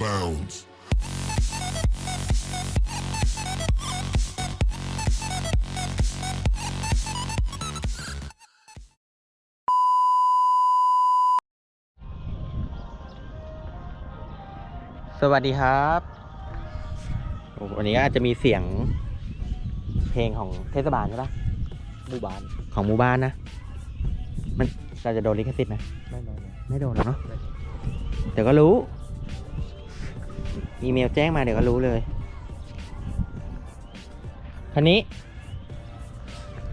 bounds. สวัสดีครับโอ้วันนี้ก็อาจจะมีเสียงเพลงของเทศบาลใช่ปะหมู่บ้านของหมู่บ้านนะ มันเราจะโดนลิขสิทธิ์ไหมไม่ไม่ไม่ไม่โดนหรอกเนาะเดี๋ยวก็รู้ อีเมลแจ้งมาเดี๋ยวก็รู้เลย คันนี้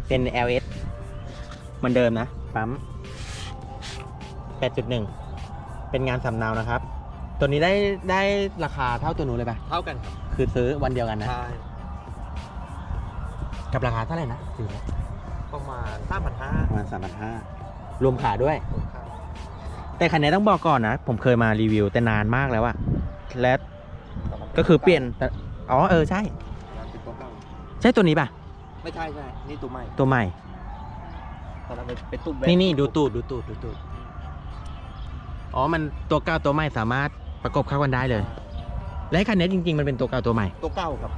เป็น LS เหมือนเดิมนะ ปั๊ม 8.1 เป็นงานสำเนานะครับ ตัวนี้ได้ได้ราคาเท่าตัวนู้นเลยปะเท่ากันครับ คือซื้อวันเดียวกันนะ ใช่ กับราคาเท่าไหร่นะซื้อประมาณสามพันห้าประมาณสามพันห้ารวมขาด้วยแต่คันนี้ต้องบอกก่อนนะ ผมเคยมารีวิวแต่นานมากแล้วอะและ ก็คือเปลี่ยนแต่อ๋อเออใช่เป็นตัวเก่าใช่ตัวนี้ป่ะ ไม่ใช่ใช่นี่ตัวใหม่ตัวใหม่ ตอนนั้นเป็นเป็นตุ้มนี่นี่ดูตูดดูตูดดูตูดอ๋อมันตัวเก่าตัวใหม่สามารถประกบเข้ากันได้เลย และไอ้คันนี้จริง ๆ มันเป็นตัวเก่าตัวใหม่ ตัวเก่าครับ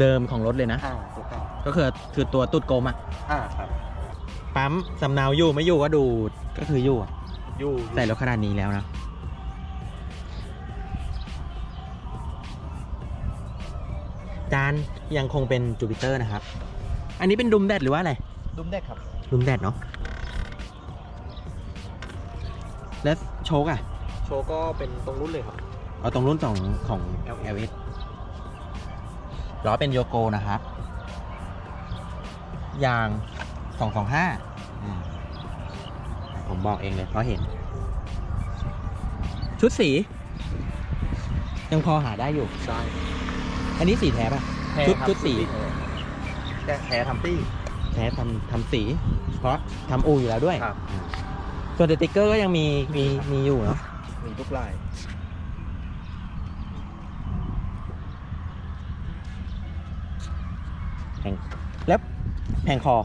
เดิมๆของรถเลยนะ อ่าตัวเก่าก็คือคือตัวตูดกลมอะอ่าครับปั๊มสำเนาอยู่ไม่อยู่ก็ดูดก็คืออยู่อะอยู่ใส่รถขนาดนี้แล้วนะ จานยังคงเป็นจูปิเตอร์นะครับ อันนี้เป็นดุมแดดหรือว่าอะไร ดุมแดกครับ ดุมแดดเนาะ แล้วโชคอะโชว์ก็เป็นตรงรุ่นเลยครับ เอาตรงรุ่นสองของ LS ล้อเป็นโยโกนะครับ ยาง225อืมผมบอกเองเลยเพราะเห็น ชุดสี ยังพอหาได้อยู่ใช่ อันนี้สีแท้ป่ะชุดชุดสีแต่แท้ทำตี้ แท้ทำทำสี เพราะทำอูอยู่แล้วด้วยครับ อ่าส่วนสติ๊กเกอร์ก็ยังมีมีมีอยู่เนาะมีทุกลายแล้วแผงคอ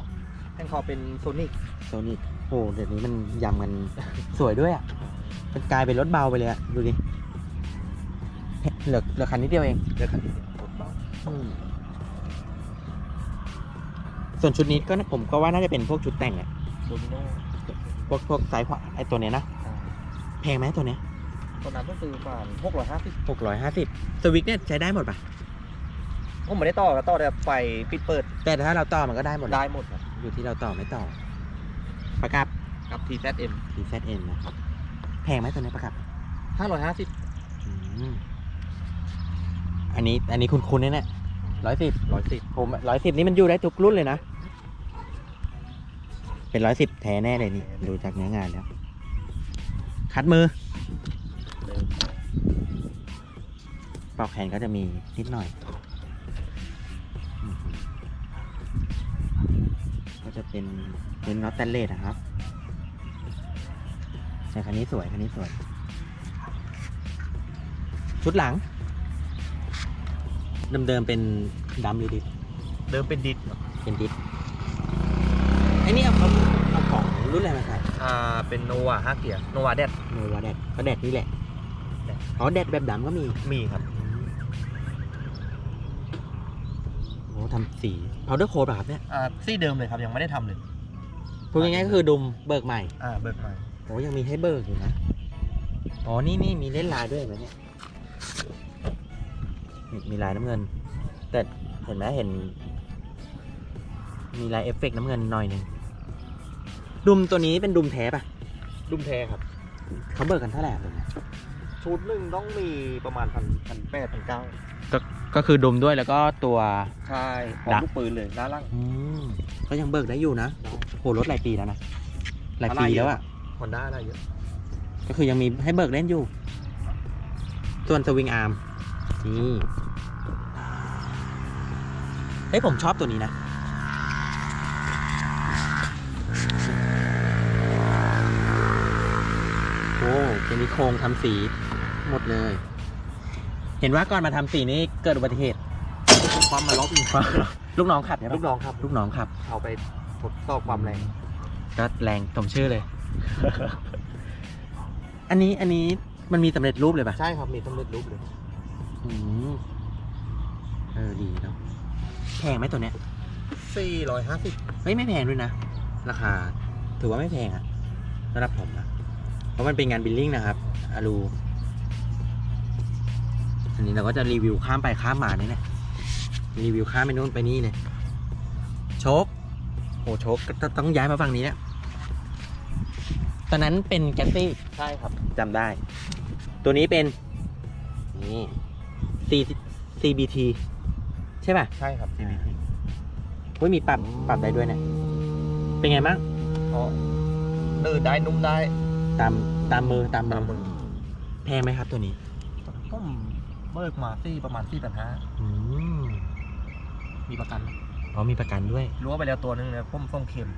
แท่งคอเป็นโซนิกโซนี่โอ้เดี๋ยวนี้มันยำมัน สวยด้วยอะมันกลายเป็นรถเบาไปเลยอะ ดูดิเหลือเหลือคันนิดเดียวเอง เดี๋ยวคันนี้รถเบา ส่วนชุดนี้ก็น่าผมก็ว่าน่าจะเป็นพวกชุดแต่งอะโดมิโน่พวกพวกสายขวาไอตัวเนี้ยนะอ่าแพงไหมตัวเนี้ยตอนนั้นก็คือประมาณหกร้อยห้าสิบหกร้อยห้าสิบสวิกเนี่ยใช้ได้หมดปะผมไม่ได้ต่อครับต่อแต่ไฟปิดเปิดแต่ถ้าเราต่อมันก็ได้หมดได้หมดครับอยู่ที่เราต่อไม่ต่อประกับ กับ TZM TZN นะแพงไหมตัวเนี้ยประกับห้าร้อยห้าสิบ อืม อันนี้อันนี้คุณคุณเนี่ยเนี่ยร้อยสิบร้อยสิบผมร้อยสิบนี่มันอยู่ได้ทุกรุ่นเลยนะ เป็นร้อยสิบแท้แน่เลยนี่ ดูจากเนื้องานแล้ว คัดมือปลอกแขนก็จะมีนิดหน่อยอืมก็จะเป็นเป็นน็อตแตนเลสนะครับแต่คันนี้สวยคันนี้สวย ชุดหลัง เดิมๆเป็นดำหรือดิสเดิมเป็นดิสครับเป็นดิสไอ้นี่เอาเขาเอาของรุ่นอะไรมาใส่อ่าเป็นโนวาห้าเกียร์โนวาแดดโนวาแดดก็แดดนี่แหละแดดอ๋อแดดแบบดำก็มีมีครับโอ้ทำสี powder coat แบบเนี่ยอ่าซี่เดิมเลยครับยังไม่ได้ทำเลยพูดง่ายๆก็คือดุมเบิกใหม่อ่าเบิกใหม่โอ้ยังมีให้เบิกอยู่นะอ๋อนี่นี่มีเล่นลายด้วยเห็นไหมเนี่ยนี่ มีลายน้ำเงิน แต่เห็นไหมเห็น มีลายเอฟเฟกต์น้ำเงินหน่อยหนึ่งดุมตัวนี้เป็นดุมแท้ปะดุมแท้ครับเขาเบิกกันเท่าไหร่อะตัวเนี้ยชุดหนึ่งต้องมีประมาณพันพันแปดพันเก้าก็ก็คือดุมด้วยแล้วก็ตัวใช่พร้อมดักลูกปืนเลยหน้าล่างอืมก็ยังเบิกได้อยู่นะโหรถหลายปีแล้วนะหลายปีอะไรอะแล้วอะฮอนด้าได้เยอะก็คือยังมีให้เบิกเล่นอยู่ ส่วนสวิงอาร์มนี่ เฮ้ยผมชอบตัวนี้นะ โอ้เป็นนิโครงทำสีหมดเลย เห็นว่าก่อนมาทำสีนี้เกิดอุบัติเหตุความมาล็อกอีกลูกน้องขับใช่ปะลูกน้องครับ ลูกน้องขับ เอาไปทดสอบความแรง ก็แรงสมชื่อเลย อันนี้อันนี้มันมีสำเร็จรูปเลยป่ะ ใช่ครับ มีสำเร็จรูปเลย อืมเออดีเนาะแพ งไหมตัวเนี้ยสี่ร้อยห้าสิบเฮ้ยไม่แพงด้วยนะ ราคา ถือว่าไม่แพงอะสำหรับผมนะเพราะมันเป็นงานบิลลิ่งนะครับอารูอันนี้เราก็จะรีวิวข้ามไปข้ามมาเนี่ยนะรีวิวข้ามไปนู่นไปนี่เลยโชคโอ้โชคก็ต้องย้ายมาฝั่งนี้แล้วตอนนั้นเป็นแกสซี่ใช่ครับจำได้ ตัวนี้เป็นนี่ C CBT ใช่ป่ะใช่ครับ CBT เฮ้ยมีปรับปรับได้ด้วยเนี่ยเป็นไงบ้างเพราะดื้อได้นุ่มได้ตามตามมือตามตามมืมืออแพงไหมครับตัวนี้ผมเบิกมาสี่ประมาณสี่พันห้าอืมมีประกันอ๋อมีประกันด้วยรั้วไปแล้วตัวหนึงเนี่ยผมส่งเข็ม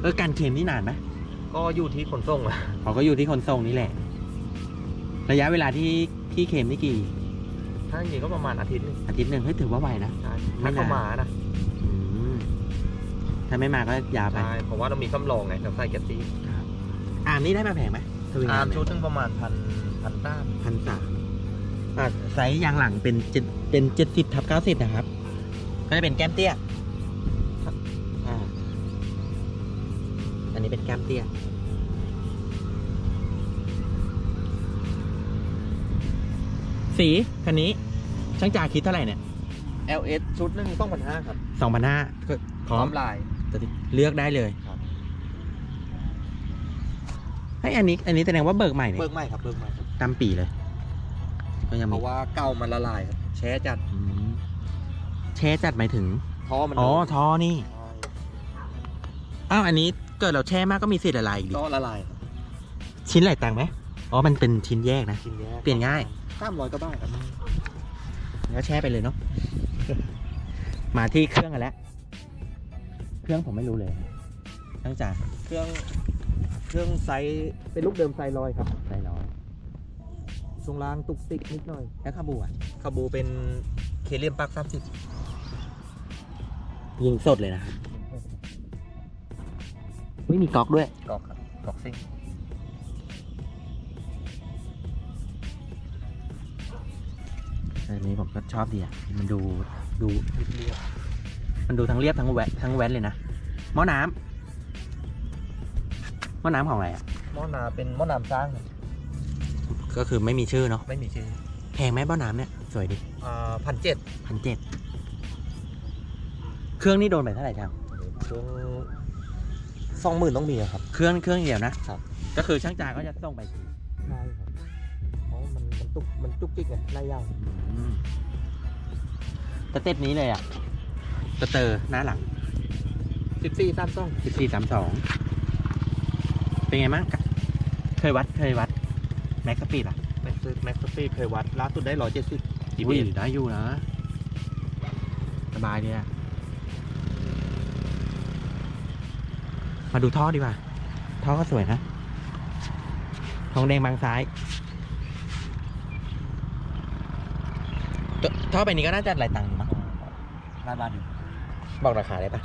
เออการเคลมนี่นานไหมก็อยู่ที่ขนส่งอะเขาก็อยู่ที่คนส่งนี่แหละ ระยะเวลาที่ที่เคลมนี่กี่ ถ้าอย่างนี้ก็ประมาณอาทิตย์หนึงอาทิตย์หนึ่งเฮ้ยถือว่าไวนะ ใช่ไม่ถ้านาน เข้ามานะอืมถ้าไม่มาก็ยาวไปใช่เพราะว่าเรามีซ้ำรองไงเราใส่แก๊สซี่อาร์มนี่ได้มาแพงไหมทวินอาร์มไหชุดหนึงประมาณพันพันต้ามพันสามอ่าไซส์ยางหลังเป็นเจ็ดเป็นเจ็ดสิบทับเก้าสิบนะครับ ก็จะเป็นแก้มเตี้ยอ่าอันนี้เป็นแก้มเตี้ย สีคันนี้ช่างจ่าคิดเท่าไหร่เนี่ย LS ชุดหนึงต้องพันห้าครับสองพันห้าก็พพร้ร้ออมมลาย เลือกได้เลยครับ ไอยอันนี้ อันนี้แสดงว่าเบิกใหม่เนี่ยเบิกใหม่ครับเบิกใหม่ครับตามปีเลย ก็ยังเพมีราะว่าเก่ามันละลายครับแช่จัดอืมแช่จัดหมายถึง ท่อมันอ๋อโดนท่อนี่ อ้าว อันนี้เกิดเราแช่มากก็มีสิทธิ์ละลายอีกดิก็ละลายครับชิ้นไหลตังค์ไหมอ๋อ มันเป็นชิ้นแยกนะ ชิ้นแยกเปลี่ยนง่าย สามร้อยก็บ้างครับแล้วแช่ไปเลยเนาะ มาที่เครื่องกันแล้ว เครื่องผมไม่รู้เลยตั้งจากเครื่อง เครื่องไซส์เป็นลูกเดิมไซส์ลอยครับใส่ร้อยช่วงล่างตุกติกนิดหน่อย แล้วคาบูอะคาบูเป็นเคเลียมปลักสามสิบยิงสดเลยนะครับอุ้ยมีก๊อกด้วยกอกครับกอกซิ่ง อันนี้ผมก็ชอบดีอะ มันดูดูเรียบมันดูทั้งเรียบทั้งแวะทั้งแว้นเลยนะหม้อน้ำหม้อน้ำของอะไรอะ หม้อนาเป็นหม้อน้ำสร้างครับก็คือไม่มีชื่อเนาะไม่มีชื่อแพงไหมหม้อน้ำเนี่ย สวยดิอ่าพันเจ็ดพันเจ็ดเครื่องนี่โดนไปเท่าไหร่จังเครื่องสองหมื่นต้องมีอะครับ เครื่องเครื่องเดียวนะครับ ก็คือช่างจาก็จะส่งไปที ใช่ครับ ตุกมันจุกจิกไงหน้ายาวอืมสเต็ปนี้เลยอะสเตอร์หน้าหลังสิบสี่สามสองสิบสี่สามสองเป็นไงบ้างเคยวัดเคยวัด แม็กสปีดอะแม็กซ์แม็กซ์ซีเคยวัดล่าสุดได้ร้อยเจ็ดสิบอุ้ยได้อยู่นะ สบายดีอะมาดูท่อดีกว่า ท่อก็สวยนะ ทองแดงบางซ้าย ท่อไปนี้ก็น่าจะหลายตังค์อยู่มั้งลาดบานอยู่บอกราคาได้ปะ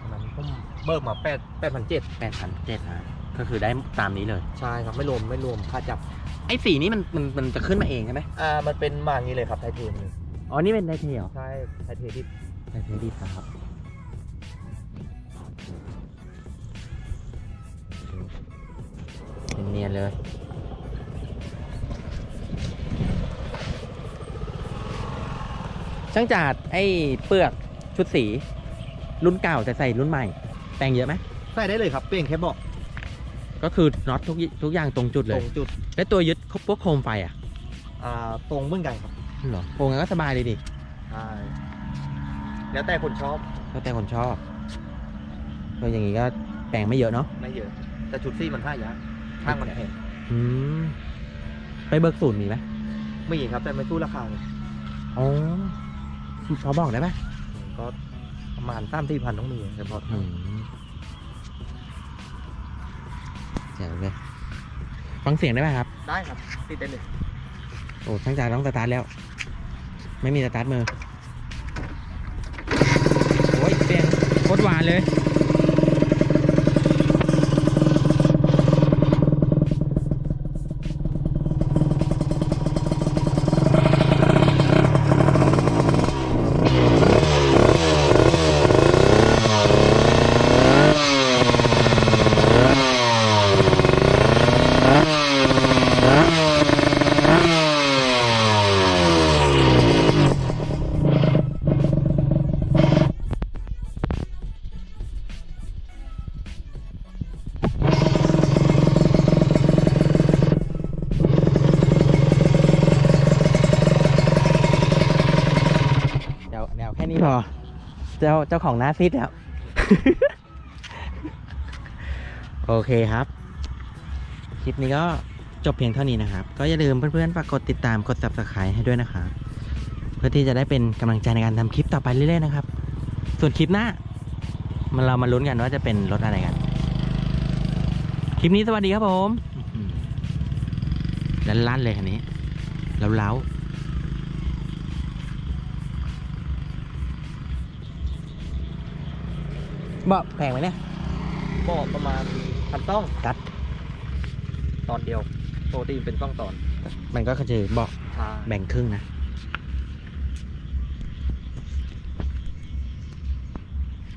ตอนนั้นผมเบิกมาแปดแปดพันเจ็ดแปดพันเจ็ดนะก็คือได้ตามนี้เลย ใช่ครับไม่รวมไม่รวมค่าจับไอ้สีนี้มันมันมันจะขึ้นมาเองใช่ไหมอ่ามันเป็นมาอย่างนี้เลยครับไทเทนเลยอ๋อนี่เป็นไดเทลเหรอใช่ไทเทนที่ไดเทลดีครับเนียนๆเลย ช่างจาดไอ้เปลือกชุดสี รุ่นเก่าแต่ใส่รุ่นใหม่แต่งเยอะไหมใส่ได้เลยครับเปลี่ยนแค่เบาะก็คือน็อตทุกยิทุกอย่างตรงจุดตเลรย งจุดและตัวยึดพวกโคมไฟอะอ่าตรงเหมือนกันครับเหรอโครงงั้นก็สบายเลยดิใช่แล้วแต่คนชอบแล้วแต่คนชอบก็อย่างนี้ก็แปลงไม่เยอะเนาะไม่เยอะ แต่ชุดซี่มันห้ายะช่างมันแพงอืมไปเบิกศูนย์มีไหมไม่ยิงครับแต่ไม่สู้ราคาเลยอ๋อ พอบอกได้ปะก็ประมาณสามสี่พันต้องมีเฉพาะอืมเจ๋งเลยฟังเสียงได้ไหมครับ ได้ครับติดได้เลยโอ้ช่างจ่ายต้องสตาร์ทแล้ว ไม่มีสตาร์ทมือ โอ้ยเสียงโคตรหวานเลย จ้าเจ้าของหน้าซิดแล้ว โอเคครับ คลิปนี้ก็จบเพียงเท่านี้นะครับ ก็อย่าลืมเพื่อนๆฝากกดติดตามกด subscribe ให้ด้วยนะครับ เพื่อที่จะได้เป็นกำลังใจในการทำคลิปต่อไปเรื่อยๆนะครับ ส่วนคลิปหน้ามันเรามาลุ้นกันว่าจะเป็นรถอะไรกัน คลิปนี้สวัสดีครับผม ลั่นๆเลยคันนี้เล้าๆ บาะแพงไหมเนี่ยเบาะประมาณพันต้องกัด ตอนเดียวปกติเป็นต้องตอน มันก็คือเบาะใช่แบ่งครึ่งนะ